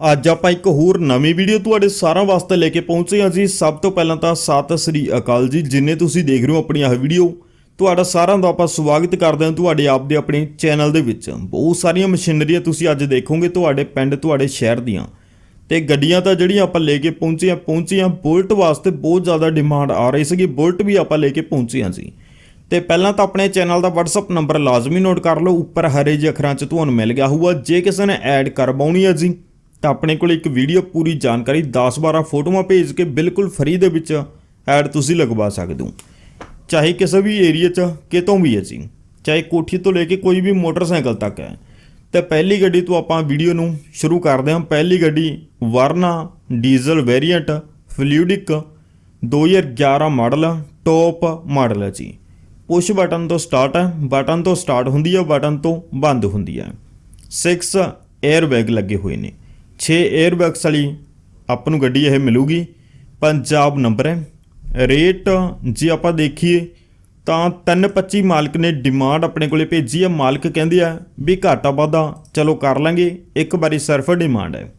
ਅੱਜ ਆਪਾਂ ਇੱਕ ਹੋਰ ਨਵੀਂ ਵੀਡੀਓ ਤੁਹਾਡੇ ਸਾਰਿਆਂ ਵਾਸਤੇ ਲੈ ਕੇ ਪਹੁੰਚੇ ਹਾਂ ਜੀ। ਸਭ ਤੋਂ ਪਹਿਲਾਂ ਤਾਂ ਸਤਿ ਸ੍ਰੀ ਅਕਾਲ ਜੀ। ਜਿੰਨੇ ਤੁਸੀਂ ਦੇਖ ਰਹੇ ਹੋ ਆਪਣੀ ਇਹ ਵੀਡੀਓ, ਤੁਹਾਡਾ ਸਾਰਿਆਂ ਦਾ ਆਪਾਂ ਸਵਾਗਤ ਕਰਦੇ ਹਾਂ ਤੁਹਾਡੇ ਆਪ ਦੇ ਆਪਣੇ ਚੈਨਲ ਦੇ ਵਿੱਚ। ਬਹੁਤ ਸਾਰੀਆਂ ਮਸ਼ੀਨਰੀਆਂ ਤੁਸੀਂ ਅੱਜ ਦੇਖੋਗੇ ਤੁਹਾਡੇ ਪਿੰਡ, ਤੁਹਾਡੇ ਸ਼ਹਿਰ ਦੀਆਂ। ਤੇ ਗੱਡੀਆਂ ਤਾਂ ਜਿਹੜੀਆਂ ਆਪਾਂ ਲੈ ਕੇ ਪਹੁੰਚੇ ਹਾਂ ਪਹੁੰਚੇ ਹਾਂ, ਬੁਲਟ ਵਾਸਤੇ ਬਹੁਤ ਜ਼ਿਆਦਾ ਡਿਮਾਂਡ ਆ ਰਹੀ ਸੀਗੀ। ਬੁਲਟ ਵੀ ਆਪਾਂ ਲੈ ਕੇ ਪਹੁੰਚੇ ਹਾਂ ਜੀ। ਤੇ ਪਹਿਲਾਂ ਤਾਂ ਆਪਣੇ ਚੈਨਲ ਦਾ WhatsApp ਨੰਬਰ ਲਾਜ਼ਮੀ ਨੋਟ ਕਰ ਲਓ। ਉੱਪਰ ਹਰੇ ਜਿਹੇ ਅੱਖਰਾਂ 'ਚ ਤੁਹਾਨੂੰ ਮਿਲ ਗਿਆ ਹੋਊਗਾ। ਜੇ ਕਿਸੇ ਨੇ ਐਡ ਕਰਵਾਉਣੀ ਹੈ ਜੀ ਤਾਂ ਆਪਣੇ ਕੋਲ ਇੱਕ ਵੀਡੀਓ ਪੂਰੀ ਜਾਣਕਾਰੀ 10-12 ਫੋਟੋਆਂ ਭੇਜ ਕੇ ਬਿਲਕੁਲ ਫ੍ਰੀ ਦੇ ਵਿੱਚ ਐਡ ਤੁਸੀਂ ਲਗਵਾ ਸਕਦੇ ਹੋ। ਚਾਹੇ ਕਿਸੇ ਵੀ ਏਰੀਆ 'ਚ, ਕਿਤੋਂ ਵੀ ਹੈ ਜੀ। ਚਾਹੇ ਕੋਠੀ ਤੋਂ ਲੈ ਕੇ ਕੋਈ ਵੀ ਮੋਟਰਸਾਈਕਲ ਤੱਕ ਹੈ। ਤੇ ਪਹਿਲੀ ਗੱਡੀ ਤੋਂ ਆਪਾਂ ਵੀਡੀਓ ਨੂੰ ਸ਼ੁਰੂ ਕਰਦੇ ਹਾਂ। ਪਹਿਲੀ ਗੱਡੀ Verna diesel variant fluidic 2011 model, top model ਹੈ ਜੀ। ਪੁਸ਼ ਬਟਨ ਤੋਂ ਸਟਾਰਟ ਹੈ। ਬਟਨ ਤੋਂ ਸਟਾਰਟ ਹੁੰਦੀ ਹੈ, ਬਟਨ ਤੋਂ ਬੰਦ ਹੁੰਦੀ ਹੈ। 6 에ਅਰ ਬੈਗ ਲੱਗੇ ਹੋਏ ਨੇ। 6 에ਅਰਬੈਗਸ ਵਾਲੀ ਆਪਾਂ ਨੂੰ ਗੱਡੀ ਇਹ ਮਿਲੂਗੀ। ਪੰਜਾਬ ਨੰਬਰ ਹੈ। ਰੇਟ ਜੇ ਆਪਾਂ ਦੇਖੀਏ ਤਾਂ 325 ਮਾਲਕ ਨੇ ਡਿਮਾਂਡ ਆਪਣੇ ਕੋਲੇ ਭੇਜੀ ਹੈ। ਮਾਲਕ ਕਹਿੰਦੇ ਆ ਵੀ ਘਾਟਾ ਵਾਧਾ ਚਲੋ ਕਰ ਲਾਂਗੇ, ਇੱਕ ਵਾਰੀ ਸਿਰਫ ਡਿਮਾਂਡ ਹੈ।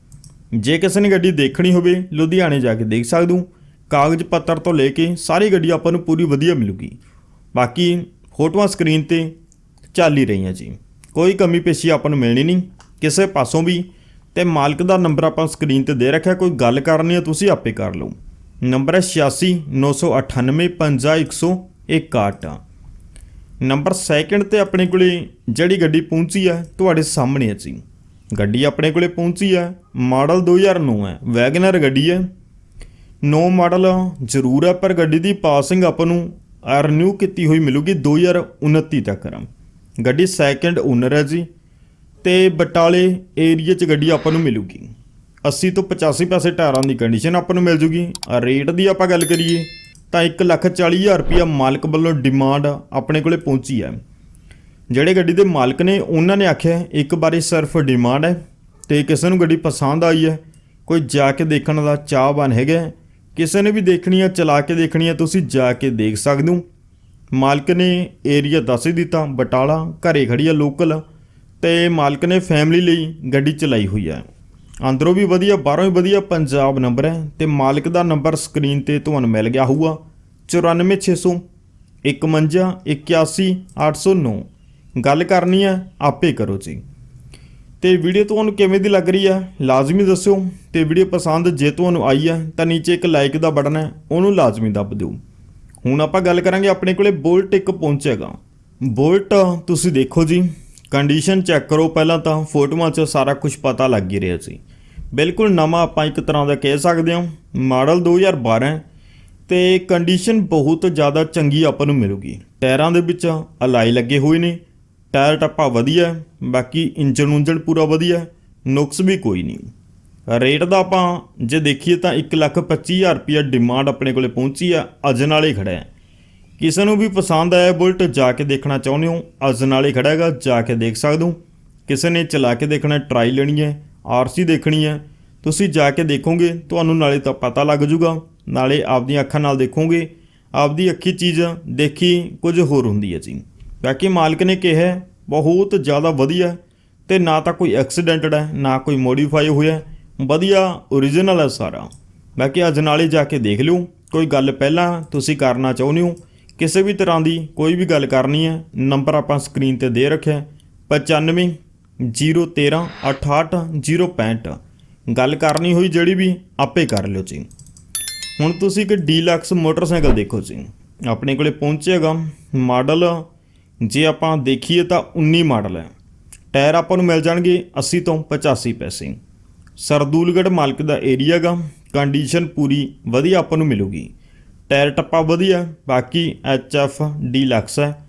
ਜੇ ਕਿਸੇ ਨੇ ਗੱਡੀ ਦੇਖਣੀ ਹੋਵੇ, ਲੁਧਿਆਣੇ ਜਾ ਕੇ ਦੇਖ ਸਕਦੇ ਕਾਗਜ਼ ਪੱਤਰ ਤੋਂ ਲੈ ਕੇ ਸਾਰੀ ਗੱਡੀ ਆਪਾਂ ਨੂੰ ਪੂਰੀ ਵਧੀਆ ਮਿਲੂਗੀ। ਬਾਕੀ ਫੋਟੋਆਂ ਸਕਰੀਨ ਤੇ ਚੱਲ ਹੀ ਰਹੀਆਂ ਜੀ। ਕੋਈ ਕਮੀ ਪੇਸ਼ੀ ਆਪਾਂ ਨੂੰ ਮਿਲਣੀ ਨਹੀਂ। ਕਿਸੇ ਪਾਸੋਂ ਵੀ ਤੇ ਮਾਲਕ ਦਾ ਨੰਬਰ ਆਪਾਂ ਸਕਰੀਨ ਤੇ ਦੇ ਰੱਖਿਆ, ਕੋਈ ਗੱਲ ਕਰਨੀ ਹੈ ਤੁਸੀਂ ਆਪੇ ਕਰ ਲਓ। ਨੰਬਰ ਹੈ 86 998 50161 ਨੰਬਰ ਸੈਕਿੰਡ ਤੇ ਆਪਣੇ ਕੋਲੇ ਜਿਹੜੀ ਗੱਡੀ ਪਹੁੰਚੀ ਹੈ ਤੁਹਾਡੇ ਸਾਹਮਣੇ ਹੈ ਜੀ। ਗੱਡੀ ਆਪਣੇ ਕੋਲੇ ਪਹੁੰਚੀ ਹੈ ਮਾਡਲ 2009 ਹੈ, ਵੈਗਨਰ ਗੱਡੀ ਹੈ। ਨੋ ਮਾਡਲ ਜ਼ਰੂਰ ਹੈ, ਪਰ ਗੱਡੀ ਦੀ ਪਾਸਿੰਗ ਆਪਾਂ ਨੂੰ ਰਿਨਿਊ ਕੀਤੀ ਹੋਈ ਮਿਲੂਗੀ 2029 ਤੱਕ। ਗੱਡੀ ਸੈਕਿੰਡ ਓਨਰ ਹੈ ਜੀ। ਤੇ ਬਟਾਲੇ ਏਰੀਆ 'ਚ ਗੱਡੀ ਆਪਾਂ ਨੂੰ ਮਿਲੂਗੀ। 80 ਤੋਂ 85 ਪੈਸੇ ਟਾਇਰਾਂ ਦੀ ਕੰਡੀਸ਼ਨ ਆਪਾਂ ਨੂੰ ਮਿਲ ਜੂਗੀ। ਰੇਟ ਦੀ ਆਪਾਂ ਗੱਲ ਕਰੀਏ, ਤਾਂ 140000 ਰੁਪਇਆ ਮਾਲਕ ਵੱਲੋਂ ਡਿਮਾਂਡ ਆਪਣੇ ਕੋਲੇ ਪਹੁੰਚੀ ਹੈ। ਜਿਹੜੇ ਗੱਡੀ ਦੇ ਮਾਲਕ ਨੇ, ਉਹਨਾਂ ਨੇ ਆਖਿਆ, ਇੱਕ ਬਾਰੇ ਸਿਰਫ ਡਿਮਾਂਡ ਹੈ ਤੇ ਕਿਸੇ ਨੂੰ ਗੱਡੀ ਪਸੰਦ ਆਈ ਹੈ। ਕੋਈ ਜਾ ਕੇ ਦੇਖਣ ਦਾ ਚਾਹਵਾਨ ਹੈਗਾ ਕਿਸੇ ਨੇ ਵੀ ਦੇਖਣੀ ਹੈ, ਚਲਾ ਕੇ ਦੇਖਣੀ ਹੈ, ਤੁਸੀਂ ਜਾ ਕੇ ਦੇਖ ਸਕਦੇ ਹੋ। ਮਾਲਕ ਨੇ ਏਰੀਆ ਦੱਸ ਹੀ ਦਿੱਤਾ, ਬਟਾਲਾ ਘਰੇ ਖੜੀ ਆ ਲੋਕਲ ਤੇ ਮਾਲਕ ਨੇ ਫੈਮਿਲੀ ਲਈ ਗੱਡੀ ਚਲਾਈ ਹੋਈ ਹੈ। ਅੰਦਰੋਂ ਵੀ ਵਧੀਆ, ਬਾਹਰੋਂ ਵੀ ਵਧੀਆ, ਪੰਜਾਬ ਨੰਬਰ ਹੈ ਤੇ ਮਾਲਕ ਦਾ ਨੰਬਰ ਸਕਰੀਨ ਤੇ ਤੁਹਾਨੂੰ ਮਿਲ ਗਿਆ ਹੋਊਗਾ। 94600 51 81 809 ਗੱਲ ਕਰਨੀ ਹੈ, ਆਪੇ ਕਰੋ ਜੀ। ਤੇ ਵੀਡੀਓ ਤੁਹਾਨੂੰ ਕਿਵੇਂ ਦੀ ਲੱਗ ਰਹੀ ਹੈ, ਲਾਜ਼ਮੀ ਦੱਸਿਓ। ਤੇ ਵੀਡੀਓ ਪਸੰਦ ਜੇ ਤੁਹਾਨੂੰ ਆਈ ਹੈ, ਤਾਂ ਨੀਚੇ ਇੱਕ ਲਾਈਕ ਦਾ ਬਟਨ ਹੈ, ਉਹਨੂੰ ਲਾਜ਼ਮੀ ਦੱਬ ਦਿਓ। ਹੁਣ ਆਪਾਂ ਗੱਲ ਕਰਾਂਗੇ ਆਪਣੇ ਕੋਲੇ ਬੋਲਟ ਇੱਕ ਪਹੁੰਚੇਗਾ। ਬੋਲਟ ਤੁਸੀਂ ਦੇਖੋ ਜੀ। ਕੰਡੀਸ਼ਨ ਚੈੱਕ ਕਰੋ, ਪਹਿਲਾਂ ਤਾਂ ਫੋਟੋਆਂ 'ਚ ਸਾਰਾ ਕੁਝ ਪਤਾ ਲੱਗ ਹੀ ਰਿਹਾ ਸੀ। ਬਿਲਕੁਲ ਨਵਾਂ ਆਪਾਂ ਇੱਕ ਤਰ੍ਹਾਂ ਦਾ ਕਹਿ ਸਕਦੇ ਹਾਂ, ਮਾਡਲ 2012 ਹੈ ਤੇ ਕੰਡੀਸ਼ਨ ਬਹੁਤ ਜ਼ਿਆਦਾ ਚੰਗੀ ਆਪਾਂ ਨੂੰ ਮਿਲੂਗੀ। ਟਾਇਰਾਂ ਦੇ ਵਿੱਚ ਅਲਾਈ ਲੱਗੇ ਹੋਏ ਨੇ, ਟਾਇਰ ਟੱਪਾ ਵਧੀਆ ਬਾਕੀ ਇੰਜਨ ਉਂਜਨ ਪੂਰਾ ਵਧੀਆ ਨੁਕਸ ਵੀ ਕੋਈ ਨਹੀਂ। ਰੇਟ ਦਾ ਆਪਾਂ ਜੇ ਦੇਖੀਏ ਤਾਂ 125000 ਰੁਪਇਆ ਡਿਮਾਂਡ ਆਪਣੇ ਕੋਲੇ ਪਹੁੰਚੀ ਆ ਅਜਨ ਵਾਲੇ ਖੜਾ ਹੈ। ਕਿਸੇ ਨੂੰ ਵੀ ਪਸੰਦ ਆਇਆ ਬੁਲਟ ਜਾ ਕੇ ਦੇਖਣਾ ਚਾਹੁੰਦੇ ਹੋ ਅਜਨ ਨਾਲੇ ਖੜਾ ਹੈਗਾ, ਜਾ ਕੇ ਦੇਖ ਸਕਦੇ ਹੋ। ਕਿਸੇ ਨੇ ਚਲਾ ਕੇ ਦੇਖਣਾ ਟਰਾਈ ਲੈਣੀ ਹੈ ਆਰਸੀ ਦੇਖਣੀ ਹੈ। ਤੁਸੀਂ ਜਾ ਕੇ ਦੇਖੋਗੇ, ਤੁਹਾਨੂੰ ਨਾਲੇ ਤਾਂ ਪਤਾ ਲੱਗ ਜੂਗਾ। ਨਾਲੇ ਆਪਦੀਆਂ ਅੱਖਾਂ ਨਾਲ ਦੇਖੋਗੇ, ਆਪਦੀ ਅੱਖੀ ਚੀਜ਼ ਦੇਖੀ, ਕੁਝ ਹੋਰ ਹੁੰਦੀ ਹੈ ਜੀ। ਬਾਕੀ ਮਾਲਕ ਨੇ ਕਿਹਾ ਬਹੁਤ ਜ਼ਿਆਦਾ ਵਧੀਆ ਹੈ, ਤੇ ਨਾ ਤਾਂ ਕੋਈ ਐਕਸੀਡੈਂਟਡ ਹੈ, ਨਾ ਕੋਈ ਮੋਡੀਫਾਈ ਹੋਇਆ ਵਧੀਆ ਓਰੀਜਨਲ ਹੈ ਸਾਰਾ। ਬਾਕੀ ਅੱਜ ਨਾਲੇ ਜਾ ਕੇ ਦੇਖ ਲਿਓ। ਕੋਈ ਗੱਲ ਪਹਿਲਾਂ ਤੁਸੀਂ ਕਰਨਾ ਚਾਹੁੰਦੇ ਹੋ ਕਿਸੇ ਵੀ ਤਰ੍ਹਾਂ ਦੀ ਕੋਈ ਵੀ ਗੱਲ ਕਰਨੀ ਹੈ ਨੰਬਰ ਆਪਾਂ ਸਕਰੀਨ ਤੇ ਦੇ ਰੱਖਿਆ ਹੈ, 95 013 68 065 ਗੱਲ ਕਰਨੀ ਹੋਈ ਜਿਹੜੀ ਵੀ ਆਪੇ ਕਰ ਲਿਓ ਜੀ। ਹੁਣ ਤੁਸੀਂ ਇੱਕ ਡੀਲਕਸ ਮੋਟਰਸਾਈਕਲ ਦੇਖੋ ਜੀ। ਆਪਣੇ ਕੋਲੇ ਪਹੁੰਚੇਗਾ ਮਾਡਲ। ਜੇ ਆਪਾਂ ਦੇਖੀਏ ਤਾਂ 19 ਮਾਡਲ ਹੈ। ਟਾਇਰ ਆਪਾਂ ਨੂੰ ਮਿਲ ਜਾਣਗੇ 80 ਤੋਂ 85 ਪੈਸੇ। ਸਰਦੂਲਗੜ੍ਹ ਮਾਲਕ ਦਾ ਏਰੀਆ ਗਾ। ਕੰਡੀਸ਼ਨ ਪੂਰੀ ਵਧੀਆ ਆਪਾਂ ਨੂੰ ਮਿਲੂਗੀ। ਟਾਇਰ ਟੱਪਾ ਵਧੀਆ, ਬਾਕੀ ਐਫ ਡੀਲਕਸ ਹੈ।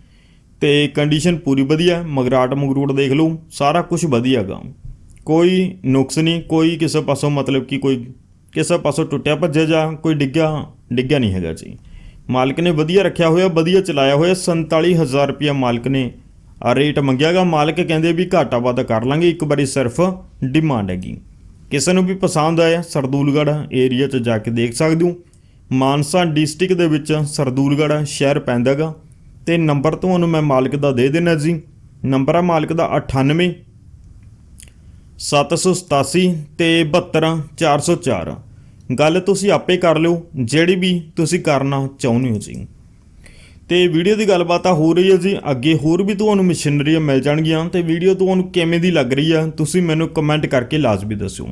ਤੇ ਕੰਡੀਸ਼ਨ ਪੂਰੀ ਵਧੀਆ ਮਗਰਾਟ ਮਗਰੂਟ ਦੇਖ ਲਓ ਸਾਰਾ ਕੁਝ ਵਧੀਆ ਗਾ। ਕੋਈ ਨੁਕਸ ਨਹੀਂ, ਕੋਈ ਕਿਸੇ ਪਾਸੋਂ ਮਤਲਬ ਕਿ ਕੋਈ ਕਿਸੇ ਪਾਸੋਂ ਟੁੱਟਿਆ ਭੱਜਿਆ ਜਾਂ ਕੋਈ ਡਿੱਗਿਆ ਡਿੱਗਿਆ ਨਹੀਂ ਹੈਗਾ ਜੀ। ਮਾਲਕ ਨੇ ਵਧੀਆ ਰੱਖਿਆ ਹੋਇਆ, ਵਧੀਆ ਚਲਾਇਆ ਹੋਇਆ 47000 ਰੁਪਇਆ ਮਾਲਕ ਨੇ ਆ ਰੇਟ ਮੰਗਿਆਗਾ ਮਾਲਕ ਕਹਿੰਦੇ ਵੀ ਘਾਟਾ ਵਾਧਾ ਕਰ ਲਾਂਗੇ, ਇੱਕ ਵਾਰੀ ਸਿਰਫ ਡਿਮਾਂਡ ਹੈਗੀ। ਕਿਸੇ ਨੂੰ ਵੀ ਪਸੰਦ ਆਇਆ, ਸਰਦੂਲਗੜ੍ਹ ਏਰੀਆ 'ਚ ਜਾ ਕੇ ਦੇਖ ਸਕਦੇ ਹੋ। ਮਾਨਸਾ ਡਿਸਟ੍ਰਿਕਟ ਦੇ ਵਿੱਚ ਸਰਦੂਲਗੜ੍ਹ ਸ਼ਹਿਰ ਪੈਂਦਾਗਾ ਤੇ ਨੰਬਰ ਤੁਹਾਨੂੰ ਮੈਂ ਮਾਲਕ ਦਾ ਦੇ ਦੇਣਾ ਜੀ। ਨੰਬਰ ਆ ਮਾਲਕ ਦਾ 98 787 ਤੇ 72404 ਗੱਲ ਤੁਸੀਂ ਆਪੇ ਕਰ ਲਿਓ, ਜਿਹੜੀ ਵੀ ਤੁਸੀਂ ਕਰਨਾ ਚਾਹੁੰਦੇ ਹੋ ਜੀ। ਤੇ ਵੀਡੀਓ ਦੀ ਗੱਲਬਾਤ ਤਾਂ ਹੋ ਰਹੀ ਹੈ ਜੀ। ਅੱਗੇ ਹੋਰ ਵੀ ਤੁਹਾਨੂੰ ਮਸ਼ੀਨਰੀਆਂ ਮਿਲ ਜਾਣਗੀਆਂ। ਤੇ ਵੀਡੀਓ ਤੁਹਾਨੂੰ ਕਿਵੇਂ ਦੀ ਲੱਗ ਰਹੀ ਆ, ਤੁਸੀਂ ਮੈਨੂੰ ਕਮੈਂਟ ਕਰਕੇ ਲਾਜ਼ਮੀ ਦੱਸਿਓ।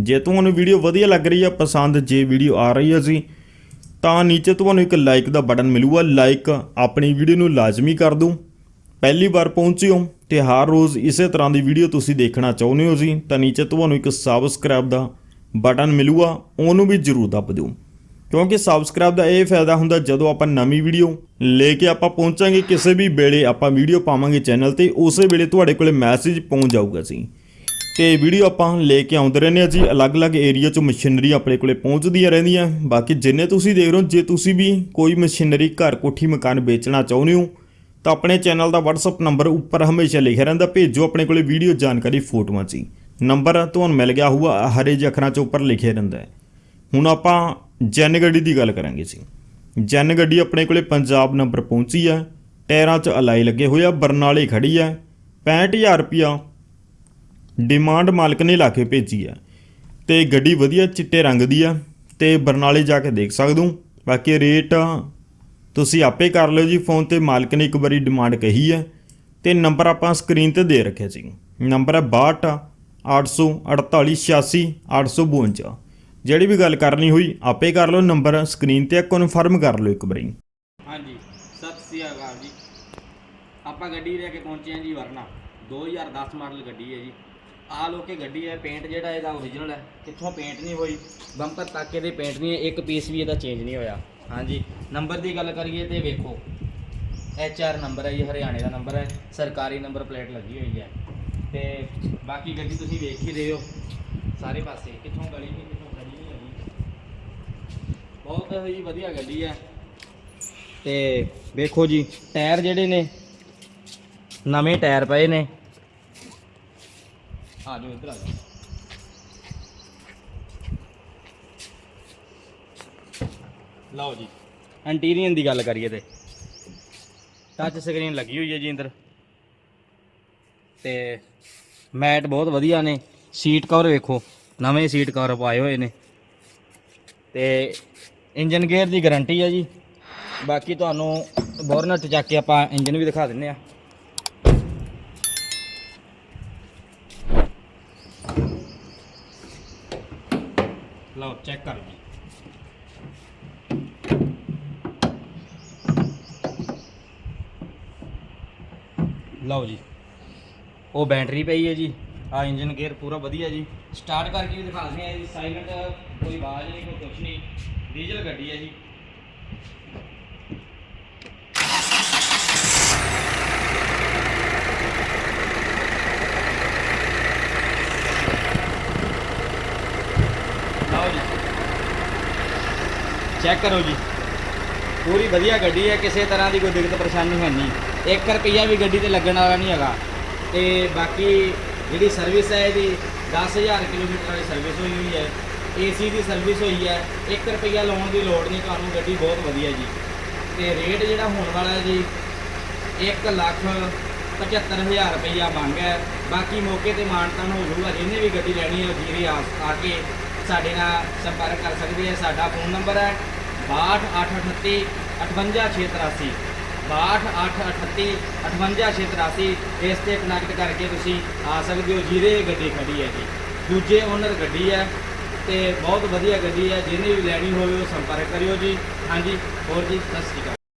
ਜੇ ਤੁਹਾਨੂੰ ਵੀਡੀਓ ਵਧੀਆ ਲੱਗ ਰਹੀ ਆ, ਪਸੰਦ ਜੇ ਵੀਡੀਓ ਆ ਰਹੀ ਹੈ ਜੀ ਤਾਂ ਨੀਚੇ ਤੁਹਾਨੂੰ ਇੱਕ ਲਾਈਕ ਦਾ ਬਟਨ ਮਿਲੂਗਾ। ਲਾਈਕ ਆਪਣੀ ਵੀਡੀਓ ਨੂੰ ਲਾਜ਼ਮੀ ਕਰ ਦਿਓ ਪਹਿਲੀ ਵਾਰ ਪਹੁੰਚੇ ਹੋ ਤੇ ਹਰ ਰੋਜ਼ ਇਸੇ ਤਰ੍ਹਾਂ ਦੀ ਵੀਡੀਓ ਤੁਸੀਂ ਦੇਖਣਾ ਚਾਹੁੰਦੇ ਹੋ ਜੀ, ਤਾਂ ਨੀਚੇ ਤੁਹਾਨੂੰ ਇੱਕ ਸਬਸਕ੍ਰਾਈਬ ਦਾ ਬਟਨ ਮਿਲੂਗਾ। ਉਹਨੂੰ ਵੀ ਜ਼ਰੂਰ ਦੱਬ ਦਿਓ। ਕਿਉਂਕਿ ਸਬਸਕ੍ਰਾਈਬ ਦਾ ਇਹ ਫਾਇਦਾ ਹੁੰਦਾ, ਜਦੋਂ ਆਪਾਂ ਨਵੀਂ ਵੀਡੀਓ ਲੈ ਕੇ ਆਪਾਂ ਪਹੁੰਚਾਂਗੇ, ਕਿਸੇ ਵੀ ਵੇਲੇ ਆਪਾਂ ਵੀਡੀਓ ਪਾਵਾਂਗੇ ਚੈਨਲ ਤੇ, ਉਸੇ ਵੇਲੇ ਤੁਹਾਡੇ ਕੋਲੇ ਮੈਸੇਜ ਪਹੁੰਚ ਜਾਊਗਾ ਜੀ। ਤੇ ਵੀਡੀਓ ਆਪਾਂ ਲੈ ਕੇ ਆਉਂਦੇ ਰਹਿੰਦੇ ਆ ਜੀ। ਅਲੱਗ-ਅਲੱਗ ਏਰੀਆ 'ਚ ਮਸ਼ੀਨਰੀ ਆਪਣੇ ਕੋਲੇ ਪਹੁੰਚਦੀਆਂ ਰਹਿੰਦੀਆਂ। ਬਾਕੀ ਜਿੰਨੇ ਤੁਸੀਂ ਦੇਖ ਰਹੇ ਹੋ, ਜੇ ਤੁਸੀਂ ਵੀ ਕੋਈ ਮਸ਼ੀਨਰੀ ਘਰ ਕੋਠੀ ਮਕਾਨ ਵੇਚਣਾ ਚਾਹੁੰਦੇ ਹੋ, ਤਾਂ ਆਪਣੇ ਚੈਨਲ ਦਾ WhatsApp ਨੰਬਰ ਉੱਪਰ ਹਮੇਸ਼ਾ ਲਿਖਿਆ ਰਹਿੰਦਾ। ਭੇਜੋ ਆਪਣੇ ਕੋਲੇ ਵੀਡੀਓ ਜਾਣਕਾਰੀ ਫੋਟੋਆਂ 'ਚ ਹੀ। ਨੰਬਰ ਤੁਹਾਨੂੰ ਮਿਲ ਗਿਆ ਹੋਊਗਾ ਹਰੇ ਜਿਹੇ ਅੱਖਰਾਂ 'ਚ ਉੱਪਰ ਲਿਖਿਆ ਰਹਿੰਦਾ ਹੈ। ਹੁਣ ਆਪਾਂ ਜੈਨ ਗੱਡੀ ਦੀ ਗੱਲ ਕਰਾਂਗੇ ਜੀ। ਜੈਨ ਗੱਡੀ ਆਪਣੇ ਕੋਲੇ ਪੰਜਾਬ ਨੰਬਰ ਪਹੁੰਚੀ ਹੈ। ਟਾਇਰਾਂ 'ਚ ਅਲਾਈ ਲੱਗੇ ਹੋਏ ਆ, ਬਰਨਾਲੇ ਖੜੀ ਹੈ। 65000 ਰੁਪਿਆ ਡਿਮਾਂਡ ਮਾਲਕ ਨੇ ਲਾ ਕੇ ਭੇਜੀ ਹੈ ਤੇ ਗੱਡੀ ਵਧੀਆ ਚਿੱਟੇ ਰੰਗ ਦੀ ਆ ਤੇ ਬਰਨਾਲੇ ਜਾ ਕੇ ਦੇਖ ਸਕਦੇ ਬਾਕੀ ਰੇਟ ਤੁਸੀਂ ਆਪੇ ਕਰ ਲਿਓ ਜੀ, ਫੋਨ ਤੇ ਮਾਲਕ ਨੇ ਇੱਕ ਵਾਰੀ ਡਿਮਾਂਡ ਕਹੀ ਹੈ ਤੇ ਨੰਬਰ ਆਪਾਂ ਸਕਰੀਨ ਤੇ ਦੇ ਰੱਖਿਆ ਸੀ ਨੰਬਰ ਹੈ 62 848 86 852 ਜਿਹੜੀ ਵੀ ਗੱਲ ਕਰਨੀ ਹੋਈ, ਆਪੇ ਕਰ ਲਓ। ਨੰਬਰ ਸਕਰੀਨ ਤੇ ਕਨਫਰਮ ਕਰ ਲਓ ਇੱਕ ਵਾਰੀ। ਹਾਂਜੀ, ਸਤਿ ਸ੍ਰੀ ਅਕਾਲ ਜੀ। ਆਪਾਂ ਗੱਡੀ ਲੈ ਕੇ ਪਹੁੰਚੇ ਹਾਂ ਜੀ ਵਰਨਾ। 2010 ਮਾਡਲ ਗੱਡੀ ਹੈ ਜੀ। ਆਹ ਲੋ ਕੇ ਗੱਡੀ ਹੈ ਪੇਂਟ ਜਿਹੜਾ ਇਹਦਾ ਓਰੀਜਨਲ ਹੈ, ਕਿੱਥੋਂ ਪੇਂਟ ਨਹੀਂ ਹੋਈ ਬੰਪਰ ਤੱਕ ਇਹਦੇ ਪੇਂਟ ਨਹੀਂ ਹੈ, ਇੱਕ ਪੀਸ ਵੀ ਇਹਦਾ ਚੇਂਜ ਨਹੀਂ ਹੋਇਆ। ਹਾਂਜੀ ਨੰਬਰ ਦੀ ਗੱਲ ਕਰੀਏ ਤੇ ਵੇਖੋ ਐਚ ਆਰ ਨੰਬਰ ਹੈ ਜੀ, ਹਰਿਆਣੇ ਦਾ ਨੰਬਰ ਹੈ, ਸਰਕਾਰੀ ਨੰਬਰ ਪਲੇਟ ਲੱਗੀ ਹੋਈ ਹੈ। ਤੇ ਬਾਕੀ ਗੱਡੀ ਤੁਸੀਂ ਵੇਖ ਹੀ ਰਹੇ ਹੋ, ਸਾਰੇ ਪਾਸੇ, ਕਿੱਥੋਂ ਗਲੀ ਨਹੀਂ, ਕਿੱਥੋਂ ਗਲੀ ਨਹੀਂ ਲੱਗੀ ਬਹੁਤ ਹੀ ਵਧੀਆ ਗੱਡੀ ਹੈ। ਤੇ ਵੇਖੋ ਜੀ, ਟਾਇਰ ਜਿਹੜੇ ਨੇ, ਨਵੇਂ ਟਾਇਰ ਪਏ ਨੇ। ਆ ਜਾਓ ਇੱਧਰ ਆ ਜਾਓ ਲਓ ਜੀ। ਇੰਟੀਰੀਅਰ ਦੀ ਗੱਲ ਕਰੀਏ ਤੇ। ਟੱਚ ਸਕਰੀਨ ਲੱਗੀ ਹੋਈ ਹੈ ਜੀ ਅੰਦਰ। ਤੇ ਮੈਟ ਬਹੁਤ ਵਧੀਆ ਨੇ। ਸੀਟ ਕਵਰ ਵੇਖੋ। ਨਵੇਂ ਸੀਟ ਕਵਰ ਪਾਏ ਹੋਏ ਨੇ। ਤੇ ਇੰਜਨ ਗੇਅਰ ਦੀ ਗਾਰੰਟੀ ਹੈ ਜੀ। ਬਾਕੀ ਤੁਹਾਨੂੰ ਬੋਰਨਟ ਚੱਕ ਕੇ ਆਪਾਂ ਇੰਜਨ ਵੀ ਦਿਖਾ ਦਿੰਨੇ ਆ ਲਓ ਚੈੱਕ ਕਰੋ ਜੀ ਲਓ ਜੀ ਉਹ ਬੈਟਰੀ ਪਈ ਹੈ ਜੀ ਆ ਇੰਜਨ ਗੇਅਰ ਪੂਰਾ ਵਧੀਆ ਜੀ ਸਟਾਰਟ ਕਰਕੇ ਵੀ ਦਿਖਾ ਦਿੰਦੇ ਆ ਜੀ ਸਾਇਲੈਂਟ ਕੋਈ ਆਵਾਜ਼ ਨਹੀਂ ਕੋਈ ਕੁਛ ਨਹੀਂ ਡੀਜ਼ਲ ਗੱਡੀ ਹੈ ਜੀ ਲਓ ਜੀ। ਚੈੱਕ ਕਰੋ ਜੀ। ਪੂਰੀ ਵਧੀਆ ਗੱਡੀ ਹੈ, ਕਿਸੇ ਤਰ੍ਹਾਂ ਦੀ ਕੋਈ ਦਿੱਕਤ ਪਰੇਸ਼ਾਨੀ ਹੈ ਨਹੀਂ। 1 ਰੁਪਈਆ ਵੀ ਗੱਡੀ ਤੇ ਲੱਗਣ ਵਾਲਾ ਨਹੀਂ ਹੈਗਾ। ਤੇ ਬਾਕੀ ਜਿਹੜੀ ਸਰਵਿਸ ਹੈ ਇਹਦੀ 10000 ਕਿਲੋਮੀਟਰ ਵਾਲੀ ਸਰਵਿਸ ਹੋਈ ਹੋਈ ਹੈ। ਏਸੀ ਦੀ ਸਰਵਿਸ ਹੋਈ ਹੈ। 1 ਰੁਪਈਆ ਲਾਉਣ ਦੀ ਲੋੜ ਨਹੀਂ, ਤੁਹਾਨੂੰ ਗੱਡੀ ਬਹੁਤ ਵਧੀਆ ਜੀ। ਤੇ ਰੇਟ ਜਿਹੜਾ ਹੋਣ ਵਾਲਾ ਹੈ ਜੀ 1 ਲੱਖ 75000 ਰੁਪਈਆ ਮੰਗ ਹੈ। ਬਾਕੀ ਮੌਕੇ ਤੇ ਮਾਨਤਾਨ ਹੋ ਜਾਊਗਾ ਜਿਹਨੇ ਵੀ ਗੱਡੀ ਲੈਣੀ ਹੈ ਜੀਰੀ ਆ ਆ ਕੇ ਸਾਡੇ ਨਾਲ ਸੰਪਰਕ ਕਰ ਸਕਦੇ ਹੈ। ਸਾਡਾ ਫੋਨ ਨੰਬਰ ਹੈ 62838 58683 62838 58683 ਇਸ ਤੇ ਕਨੈਕਟ ਕਰਕੇ ਤੁਸੀਂ ਆ ਸਕਦੇ ਹੋ। ਜੀਰੇ ਗੱਡੀ ਖੜੀ ਹੈ ਜੀ। ਦੂਜੇ ਓਨਰ ਗੱਡੀ ਹੈ ਤੇ ਬਹੁਤ ਵਧੀਆ ਗੱਡੀ ਹੈ। ਜਿਹਨੇ ਵੀ ਲੈਣੀ ਹੋਵੇ ਉਹ ਸੰਪਰਕ ਕਰਿਓ ਜੀ। ਹਾਂਜੀ, ਹੋਰ ਜੀ, ਸਤਿ ਸ਼੍ਰੀ ਅਕਾਲ।